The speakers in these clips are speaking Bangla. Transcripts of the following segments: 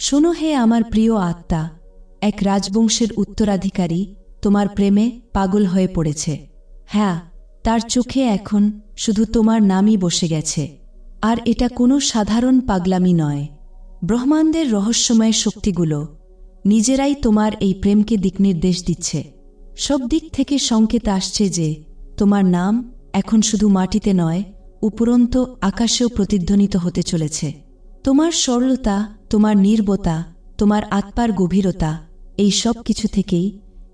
শোনো হে আমার প্রিয় আত্মা, এক রাজবংশের উত্তরাধিকারী, তোমার প্রেমে পাগল হয়ে পড়েছে। হ্যাঁ তার চোখে এখন শুধু তোমার নামই বসে গেছে। আর এটা কোনো সাধারণ পাগলামি নয়। ব্রহ্মাণ্ডের রহস্যময় শক্তিগুলো নিজেরাই তোমার এই প্রেমকে দিকনির্দেশ দিচ্ছে। সব দিক থেকে সংকেত আসছে যে তোমার নাম এখন শুধু মাটিতে নয়, উপরন্ত আকাশেও প্রতিধ্বনিত হতে চলেছে। তোমার সরলতা তোমার নির্বতা, তোমার আত্মার গভীরতা, এই সব কিছু থেকেই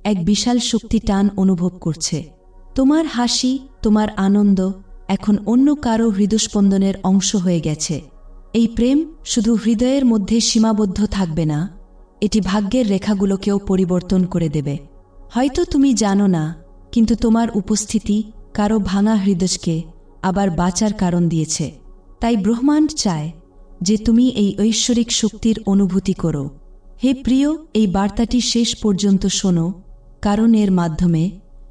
এক বিশাল শক্তি টান অনুভব করছে। তোমার হাসি, তোমার আনন্দ এখন অন্য কারও হৃদস্পন্দনের অংশ হয়ে গেছে। এই প্রেম শুধু হৃদয়ের মধ্যে সীমাবদ্ধ থাকবে না, এটি ভাগ্যের রেখাগুলোকেও পরিবর্তন করে দেবে। হয়তো তুমি জানো না, কিন্তু তোমার উপস্থিতি কারও ভাঙা হৃদয়কে আবার বাঁচার কারণ দিয়েছে। তাই ব্রহ্মাণ্ড চায় যে তুমি এই ঐশ্বরিক শক্তির অনুভূতি করো। হে প্রিয়, এই বার্তাটি শেষ পর্যন্ত শোনো, কারণ এর মাধ্যমে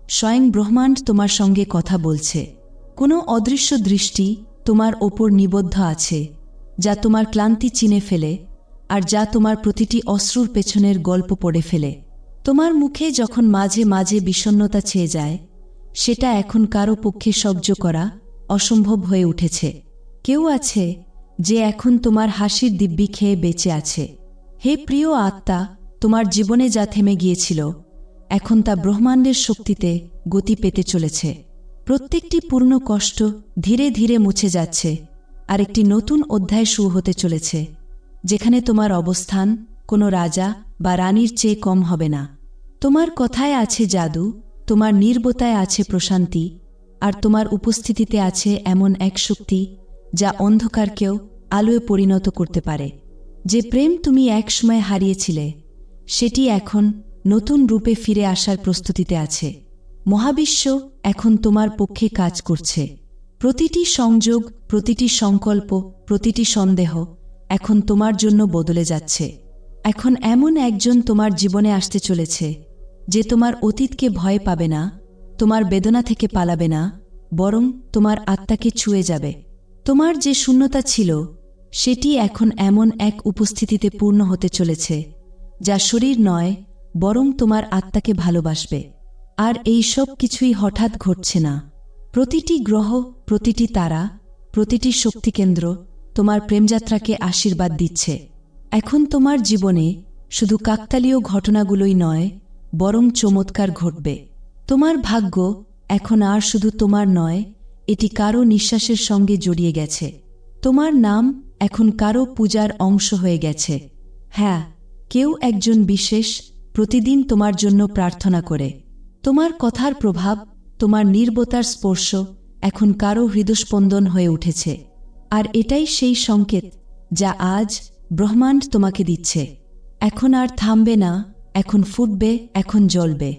স্বয়ং ব্রহ্মাণ্ড তোমার সঙ্গে কথা বলছে। কোনো অদৃশ্য দৃষ্টি তোমার ওপর নিবদ্ধ আছে, যা তোমার ক্লান্তি চিনে ফেলে আর যা তোমার প্রতিটি অশ্রুর পেছনের গল্প পড়ে ফেলে। তোমার মুখে যখন মাঝে মাঝে বিষণ্নতা ছেয়ে যায়, সেটা এখন কারও পক্ষে সহ্য করা অসম্ভব হয়ে উঠেছে। কেউ আছে যে এখন তোমার হাসির দিব্যি খেয়ে বেঁচে আছে। হে প্রিয় আত্মা, তোমার জীবনে যা থেমে গিয়েছিল, এখন তা ব্রহ্মাণ্ডের শক্তিতে গতি পেতে চলেছে। প্রত্যেকটি পূর্ণ কষ্ট ধীরে ধীরে মুছে যাচ্ছে আর একটি নতুন অধ্যায় শুরু হতে চলেছে, যেখানে তোমার অবস্থান কোনো রাজা বা রানীর চেয়ে কম হবে না। তোমার কথায় আছে জাদু, তোমার নির্বতায় আছে প্রশান্তি, আর তোমার উপস্থিতিতে আছে এমন এক শক্তি যা অন্ধকারকেও আলোয় পরিণত করতে পারে। যে প্রেম তুমি একসময় হারিয়েছিলে, সেটি এখন নতুন রূপে ফিরে আসার প্রস্তুতিতে আছে। মহাবিশ্ব এখন তোমার পক্ষে কাজ করছে। প্রতিটি সংযোগ, প্রতিটি সংকল্প, প্রতিটি সন্দেহ এখন তোমার জন্য বদলে যাচ্ছে। এখন এমন একজন তোমার জীবনে আসতে চলেছে, যে তোমার অতীতকে ভয় পাবে না, তোমার বেদনা থেকে পালাবে না, বরং তোমার আত্মাকে ছুঁয়ে যাবে। তোমার যে শূন্যতা ছিল, সেটি এখন এমন এক উপস্থিতিতে পূর্ণ হতে চলেছে, যা শরীর নয়, বরং তোমার আত্মাকে ভালোবাসবে। আর এই সব কিছুই হঠাৎ ঘটছে না। প্রতিটি গ্রহ, প্রতিটি তারা, প্রতিটি শক্তিকেন্দ্র তোমার প্রেমযাত্রাকে আশীর্বাদ দিচ্ছে। এখন তোমার জীবনে শুধু কাকতালীয় ঘটনাগুলোই নয়, বরং চমৎকার ঘটবে। তোমার ভাগ্য এখন আর শুধু তোমার নয় এটি কারও নিঃশ্বাসের সঙ্গে জড়িয়ে গেছে। তোমার নাম এখন কারও পূজার অংশ হয়ে গেছে। হ্যাঁ কেউ একজন বিশেষ প্রতিদিন তোমার জন্য প্রার্থনা করে। তোমার কথার প্রভাব, তোমার নির্বতার স্পর্শ এখন কারও হৃদস্পন্দন হয়ে উঠেছে। আর এটাই সেই সংকেত যা আজ ব্রহ্মাণ্ড তোমাকে দিচ্ছে। এখন আর থামবে না, এখন ফুটবে, এখন জ্বলবে।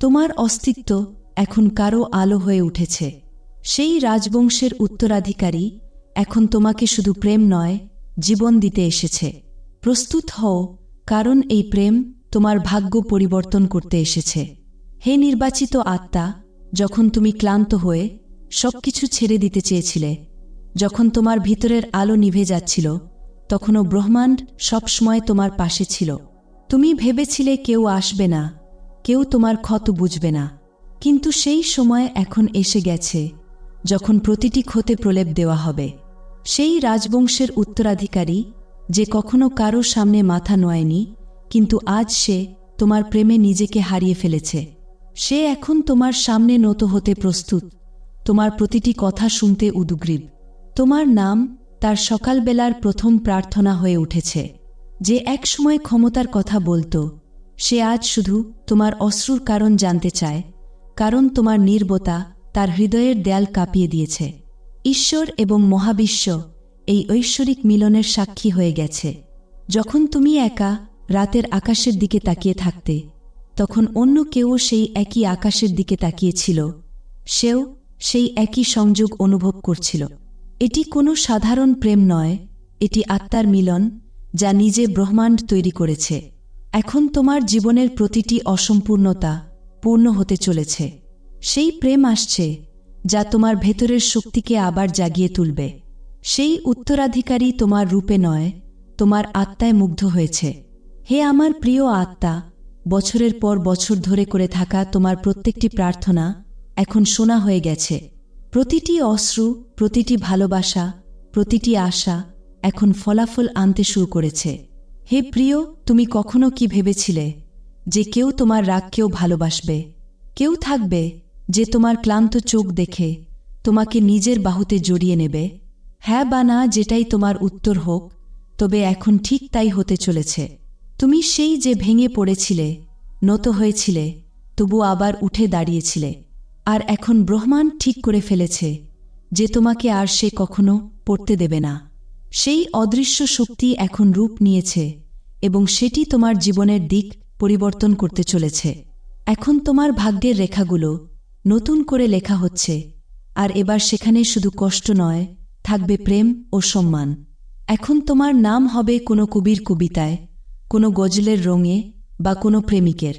তোমার অস্তিত্ব এখন কারও আলো হয়ে উঠেছে। সেই রাজবংশের উত্তরাধিকারী এখন তোমাকে শুধু প্রেম নয়, জীবন দিতে এসেছে। প্রস্তুত হও, কারণ এই প্রেম তোমার ভাগ্য পরিবর্তন করতে এসেছে। হে নির্বাচিত আত্মা, যখন তুমি ক্লান্ত হয়ে সবকিছু ছেড়ে দিতে চেয়েছিলে, যখন তোমার ভিতরের আলো নিভে যাচ্ছিল, তখনও ব্রহ্মাণ্ড সবসময় তোমার পাশে ছিল। তুমি ভেবেছিলে কেউ আসবে না, কেউ তোমার ক্ষত বুঝবে না। কিন্তু সেই সময় এখন এসে গেছে। যখন প্রতিটি ক্ষতে প্রলেপ দেওয়া হবে, সেই রাজবংশের উত্তরাধিকারী যে কখনো কারও সামনে মাথা নোয়ায়নি, কিন্তু আজ সে তোমার প্রেমে নিজেকে হারিয়ে ফেলেছে। সে এখন তোমার সামনে নত হতে প্রস্তুত। তোমার প্রতিটি কথা শুনতে উদগ্রীব। তোমার নাম তার সকালবেলার প্রথম প্রার্থনা হয়ে উঠেছে। যে একসময় ক্ষমতার কথা বলতো, সে আজ শুধু তোমার অশ্রুর কারণ জানতে চায়, কারণ তোমার নির্বতা তার হৃদয়ের দেয়াল কাঁপিয়ে দিয়েছে। ঈশ্বর এবং মহাবিশ্ব এই ঐশ্বরিক মিলনের সাক্ষী হয়ে গেছে। যখন তুমি একা রাতের আকাশের দিকে তাকিয়ে থাকতে, তখন অন্য কেউ সেই একই আকাশের দিকে তাকিয়েছিল। সেও সেই একই সংযোগ অনুভব করছিল। এটি কোনো সাধারণ প্রেম নয়, এটি আত্মার মিলন যা নিজে ব্রহ্মাণ্ড তৈরি করেছে। এখন তোমার জীবনের প্রতিটি অসম্পূর্ণতা পূর্ণ হতে চলেছে। সেই প্রেম আসছে যা তোমার ভেতরের শক্তিকে আবার জাগিয়ে তুলবে। সেই উত্তরাধিকারী তোমার রূপে নয়, তোমার আত্মায় মুগ্ধ হয়েছে। হে আমার প্রিয় আত্মা, বছরের পর বছর ধরে করে থাকা তোমার প্রত্যেকটি প্রার্থনা এখন শোনা হয়ে গেছে। প্রতিটি অশ্রু, প্রতিটি ভালোবাসা, প্রতিটি আশা এখন ফলাফল আনতে শুরু করেছে। হে প্রিয়, তুমি কখনো কি ভেবেছিলে যে কেউ তোমার রাগকেও ভালোবাসবে? কেউ থাকবে যে তোমার ক্লান্ত চোখ দেখে তোমাকে নিজের বাহুতে জড়িয়ে নেবে হ্যাঁ বা না যেটাই তোমার উত্তর হোক, তবে এখন ঠিক তাই হতে চলেছে। তুমি সেই যে ভেঙে পড়েছিলে, নত হয়েছিলে, তবু আবার উঠে দাঁড়িয়েছিলে। আর এখন ব্রহ্মাণ্ড ঠিক করে ফেলেছে যে তোমাকে আর সে কখনো পড়তে দেবে না। সেই অদৃশ্য শক্তি এখন রূপ নিয়েছে এবং সেটি তোমার জীবনের দিক পরিবর্তন করতে চলেছে। এখন তোমার ভাগ্যের রেখাগুলো নতুন করে লেখা হচ্ছে। আর এবার সেখানে শুধু কষ্ট নয়, থাকবে প্রেম ও সম্মান। এখন তোমার নাম হবে কোনো কবির কবিতায়, কোনো গজলের রঙে বা কোনো প্রেমিকের।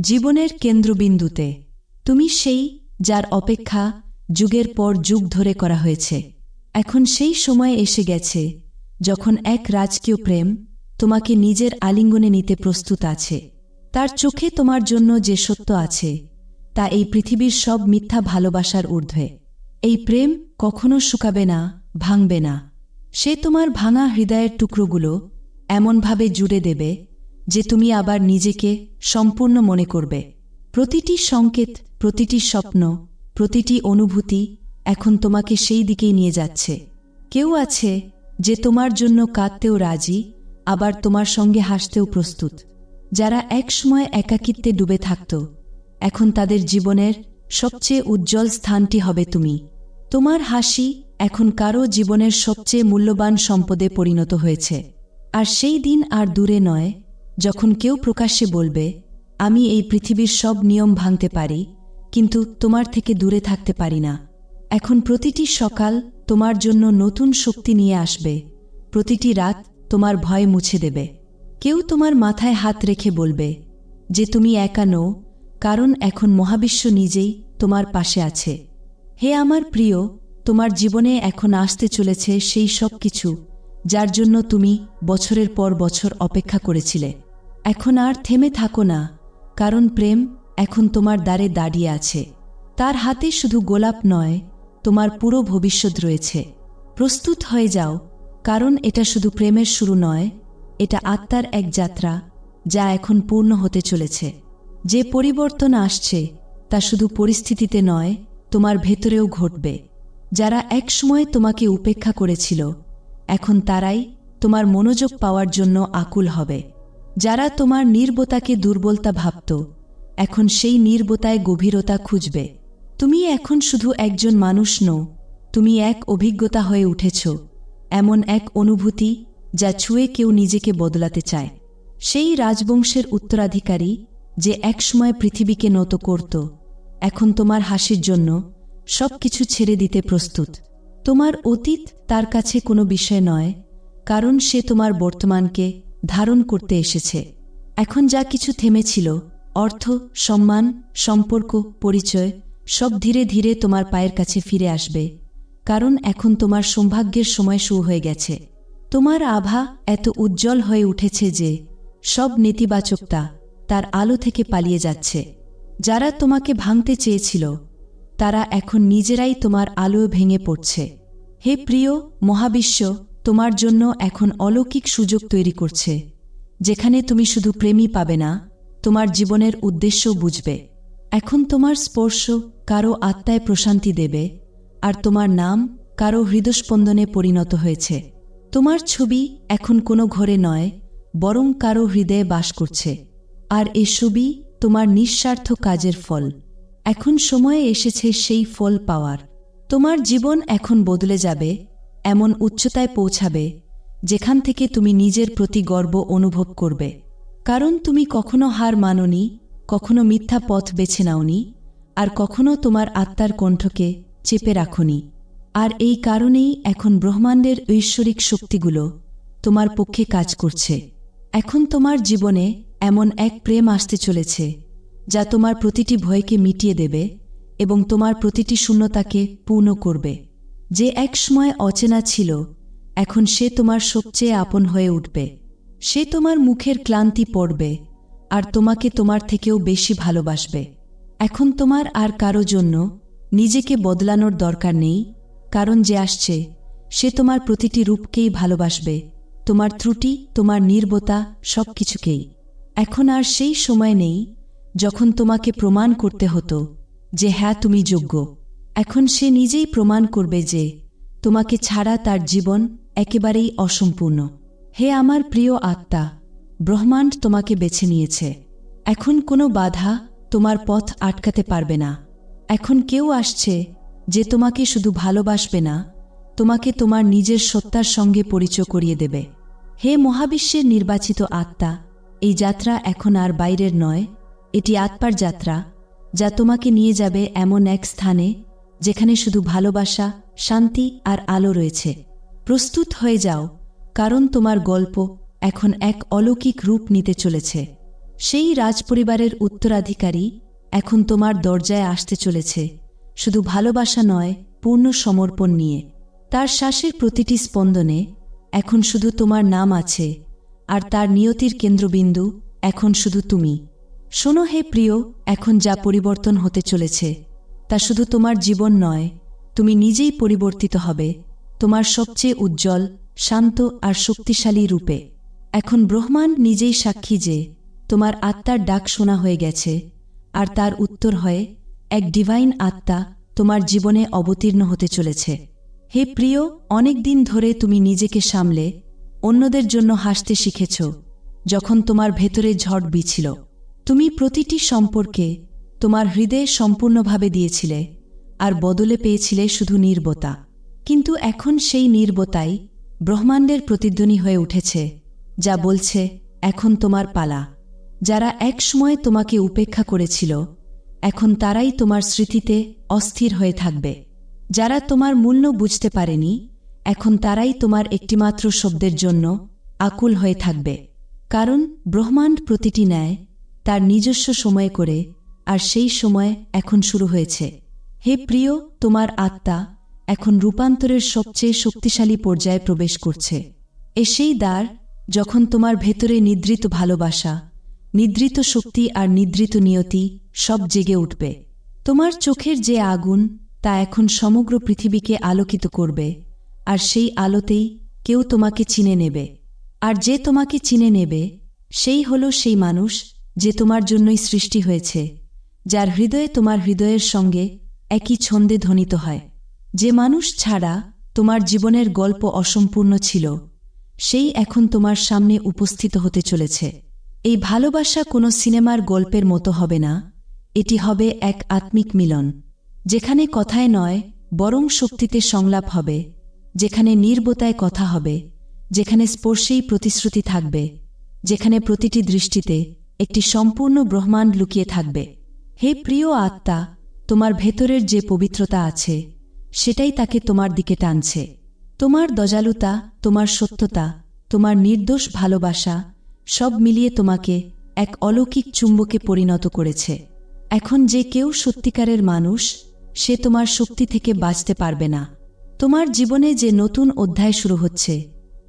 জীবনের কেন্দ্রবিন্দুতে। তুমি সেই যার অপেক্ষা যুগের পর যুগ ধরে করা হয়েছে। এখন সেই সময় এসে গেছে যখন এক রাজকীয় প্রেম তোমাকে নিজের আলিঙ্গনে নিতে প্রস্তুত আছে। তার চোখে তোমার জন্য যে সত্য আছে তা এই পৃথিবীর সব মিথ্যা ভালোবাসার ঊর্ধ্বে। এই প্রেম কখনো শুকাবে না, ভাঙবে না। সে তোমার ভাঙা হৃদয়ের টুকরোগুলো এমনভাবে জুড়ে দেবে যে তুমি আবার নিজেকে সম্পূর্ণ মনে করবে। প্রতিটি সংকেত, প্রতিটি স্বপ্ন, প্রতিটি অনুভূতি এখন তোমাকে সেই দিকেই নিয়ে যাচ্ছে। কেউ আছে যে তোমার জন্য কাঁদতেও রাজি, আবার তোমার সঙ্গে হাসতেও প্রস্তুত। যারা একসময় একাকিত্বে ডুবে থাকত এখন তাদের জীবনের সবচেয়ে উজ্জ্বল স্থানটি হবে তুমি। তোমার হাসি এখন কারও জীবনের সবচেয়ে মূল্যবান সম্পদে পরিণত হয়েছে। আর সেই দিন আর দূরে নয়, যখন কেউ প্রকাশ্যে বলবে, আমি এই পৃথিবীর সব নিয়ম ভাঙতে পারি, কিন্তু তোমার থেকে দূরে থাকতে পারি না। এখন প্রতিটি সকাল তোমার জন্য নতুন শক্তি নিয়ে আসবে। প্রতিটি রাত তোমার ভয় মুছে দেবে। কেউ তোমার মাথায় হাত রেখে বলবে যে, তুমি একা নও কারণ এখন মহাবিশ্ব নিজেই তোমার পাশে আছে। হে আমার প্রিয়, তোমার জীবনে এখন আসতে চলেছে সেই সব কিছু, যার জন্য তুমি বছরের পর বছর অপেক্ষা করেছিলে। এখন আর থেমে থাকো না, কারণ প্রেম এখন তোমার দ্বারে দাঁড়িয়ে আছে। তার হাতে শুধু গোলাপ নয়, তোমার পুরো ভবিষ্যৎ রয়েছে। প্রস্তুত হয়ে যাও, কারণ এটা শুধু প্রেমের শুরু নয়, এটা আত্মার এক যাত্রা, যা এখন পূর্ণ হতে চলেছে। যে পরিবর্তন আসছে, তা শুধু পরিস্থিতিতে নয়, তোমার ভেতরেও ঘটবে। যারা একসময় তোমাকে উপেক্ষা করেছিল, এখন তারাই তোমার মনোযোগ পাওয়ার জন্য আকুল হবে। যারা তোমার নির্বতাকে দুর্বলতা ভাবত, এখন সেই নির্বতায় গভীরতা খুঁজবে। তুমি এখন শুধু একজন মানুষ নও, তুমি এক অভিজ্ঞতা হয়ে উঠেছ, এমন এক অনুভূতি যা ছুঁয়ে কেউ নিজেকে বদলাতে চায়। সেই রাজবংশের উত্তরাধিকারী যে একসময় পৃথিবীকে নত করত, এখন তোমার হাসির জন্য সব কিছু ছেড়ে দিতে প্রস্তুত। তোমার অতীত তার কাছে কোনো বিষয় নয়, কারণ সে তোমার বর্তমানকে ধারণ করতে এসেছে। এখন যা কিছু থেমেছিল, অর্থ, সম্মান, সম্পর্ক, পরিচয়, সব ধীরে ধীরে তোমার পায়ের কাছে ফিরে আসবে, কারণ এখন তোমার সৌভাগ্যের সময় শুরু হয়ে গেছে। তোমার আভা এত উজ্জ্বল হয়ে উঠেছে যে সব নেতিবাচকতা তার আলো থেকে পালিয়ে যাচ্ছে। যারা তোমাকে ভাঙতে চেয়েছিল, তারা এখন নিজেরাই তোমার আলো ভেঙে পড়ছে। হে প্রিয় মহাবিশ্ব, তোমার জন্য এখন অলৌকিক সুযোগ তৈরি করছে, যেখানে তুমি শুধু প্রেমই পাবে না, তোমার জীবনের উদ্দেশ্য বুঝবে। এখন তোমার স্পর্শ কারও আত্মায় প্রশান্তি দেবে, আর তোমার নাম কারও হৃদস্পন্দনে পরিণত হয়েছে। তোমার ছবি এখন কোনো ঘরে নয়, বরং কারও হৃদয়ে বাস করছে। আর এ ছবি তোমার নিঃস্বার্থ কাজের ফল। এখন সময়ে এসেছে সেই ফল পাওয়ার। তোমার জীবন এখন বদলে যাবে, এমন উচ্চতায় পৌঁছাবে, যেখান থেকে তুমি নিজের প্রতি গর্ব অনুভব করবে। কারণ তুমি কখনো হার মাননি, কখনো মিথ্যা পথ বেছে নাওনি, আর কখনো তোমার আত্মার কণ্ঠকে চেপে রাখনি। আর এই কারণেই এখন ব্রহ্মাণ্ডের ঐশ্বরিক শক্তিগুলো তোমার পক্ষে কাজ করছে। এখন তোমার জীবনে এমন এক প্রেম আসতে চলেছে, যা তোমার প্রতিটি ভয়কে মিটিয়ে দেবে এবং তোমার প্রতিটি শূন্যতাকে পূর্ণ করবে। যে একসময় অচেনা ছিল, এখন সে তোমার সবচেয়ে আপন হয়ে উঠবে। সে তোমার মুখের ক্লান্তি পড়বে আর তোমাকে তোমার থেকেও বেশি ভালোবাসবে। এখন তোমার আর কারও জন্য নিজেকে বদলানোর দরকার নেই, কারণ যে আসছে, সে তোমার প্রতিটি রূপকেই ভালোবাসবে। তোমার ত্রুটি, তোমার নির্বতা সব কিছুকেই এখন আর সেই সময় নেই যখন তোমাকে প্রমাণ করতে হতো যে হ্যাঁ তুমি যোগ্য। এখন সে নিজেই প্রমাণ করবে যে তোমাকে ছাড়া তার জীবন একেবারেই অসম্পূর্ণ। হে আমার প্রিয় আত্মা, ব্রহ্মাণ্ড তোমাকে বেছে নিয়েছে। এখন কোনো বাধা তোমার পথ আটকাতে পারবে না। এখন কেউ আসছে যে তোমাকে শুধু ভালোবাসবে না, তোমাকে তোমার নিজের সত্তার সঙ্গে পরিচয় করিয়ে দেবে। হে মহাবিশ্বের নির্বাচিত আত্মা এই যাত্রা এখন আর বাইরের নয়, এটি আত্মার যাত্রা, যা তোমাকে নিয়ে যাবে এমন এক স্থানে, যেখানে শুধু ভালোবাসা, শান্তি আর আলো রয়েছে। প্রস্তুত হয়ে যাও, কারণ তোমার গল্প এখন এক অলৌকিক রূপ নিতে চলেছে। সেই রাজপরিবারের উত্তরাধিকারী এখন তোমার দরজায় আসতে চলেছে। শুধু ভালোবাসা নয়, পূর্ণ সমর্পণ নিয়ে। তার শ্বাসের প্রতিটি স্পন্দনে এখন শুধু তোমার নাম আছে আর তার নিয়তির কেন্দ্রবিন্দু এখন শুধু তুমি। শোনো হে প্রিয়, এখন যা পরিবর্তন হতে চলেছে, তা শুধু তোমার জীবন নয়, তুমি নিজেই পরিবর্তিত হবে, তোমার সবচেয়ে উজ্জ্বল, শান্ত আর শক্তিশালী রূপে। এখন ব্রহ্মাণ্ড নিজেই সাক্ষী যে, তোমার আত্মার ডাক শোনা হয়ে গেছে, আর তার উত্তর হয়ে, এক ডিভাইন আত্মা তোমার জীবনে অবতীর্ণ হতে চলেছে। হে প্রিয়, অনেক দিন ধরে তুমি নিজেকে সামলে অন্যদের জন্য হাসতে শিখেছ, যখন তোমার ভেতরে ঝড় বিছিল। তুমি প্রতিটি সম্পর্কে তোমার হৃদয়ে সম্পূর্ণভাবে দিয়েছিলে আর বদলে পেয়েছিলে শুধু নির্বতা। কিন্তু এখন সেই নির্বতাই ব্রহ্মাণ্ডের প্রতিধ্বনি হয়ে উঠেছে, যা বলছে, এখন তোমার পালা। যারা একসময় তোমাকে উপেক্ষা করেছিল, এখন তারাই তোমার স্মৃতিতে অস্থির হয়ে থাকবে। যারা তোমার মূল্য বুঝতে পারেনি এখন তারাই তোমার একটিমাত্র শব্দের জন্য আকুল হয়ে থাকবে। কারণ ব্রহ্মাণ্ড প্রতিটি ন্যায় তার নিজস্ব সময়ে করে আর সেই সময় এখন শুরু হয়েছে। হে প্রিয়, তোমার আত্মা এখন রূপান্তরের সবচেয়ে শক্তিশালী পর্যায়ে প্রবেশ করছে। এ সেই দ্বার যখন তোমার ভেতরে নিদ্রিত ভালোবাসা, নিদ্রিত শক্তি আর নিদ্রিত নিয়তি সব জেগে উঠবে। তোমার চোখের যে আগুন তা এখন সমগ্র পৃথিবীকে আলোকিত করবে। আর সেই আলোতেই কেউ তোমাকে চিনে নেবে। আর যে তোমাকে চিনে নেবে, সেই হল সেই মানুষ যে তোমার জন্যই সৃষ্টি হয়েছে, যার হৃদয়ে তোমার হৃদয়ের সঙ্গে একই ছন্দে ধ্বনিত হয়। যে মানুষ ছাড়া তোমার জীবনের গল্প অসম্পূর্ণ ছিল, সেই এখন তোমার সামনে উপস্থিত হতে চলেছে। এই ভালোবাসা কোনো সিনেমার গল্পের মতো হবে না, এটি হবে এক আত্মিক মিলন, যেখানে কথায় নয়, বরং শক্তিতে সংলাপ হবে যেখানে নির্বতায় কথা হবে, যেখানে স্পর্শেই প্রতিশ্রুতি থাকবে, যেখানে প্রতিটি দৃষ্টিতে একটি সম্পূর্ণ ব্রহ্মাণ্ড লুকিয়ে থাকবে। হে প্রিয় আত্মা, তোমার ভেতরের যে পবিত্রতা আছে, সেটাই তাকে তোমার দিকে টানছে। তোমার দজালুতা তোমার সত্যতা, তোমার নির্দোষ ভালোবাসা, সব মিলিয়ে তোমাকে এক অলৌকিক চুম্বকে পরিণত করেছে। এখন যে কেউ সত্যিকারের মানুষ, সে তোমার শক্তি থেকে বাঁচতে পারবে না। তোমার জীবনে যে নতুন অধ্যায় শুরু হচ্ছে,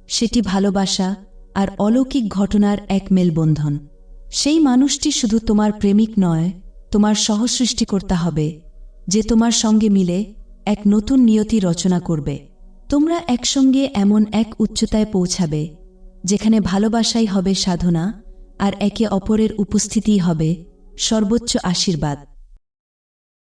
সেটি ভালোবাসা আর অলৌকিক ঘটনার এক মেলবন্ধন। সেই মানুষটি শুধু তোমার প্রেমিক নয়, তোমার সহসৃষ্টিকর্তা হবে, যে তোমার সঙ্গে মিলে এক নতুন নিয়তি রচনা করবে। তোমরা একসঙ্গে এমন এক উচ্চতায় পৌঁছাবে, যেখানে ভালোবাসাই হবে সাধনা আর একে অপরের উপস্থিতিই হবে সর্বোচ্চ আশীর্বাদ।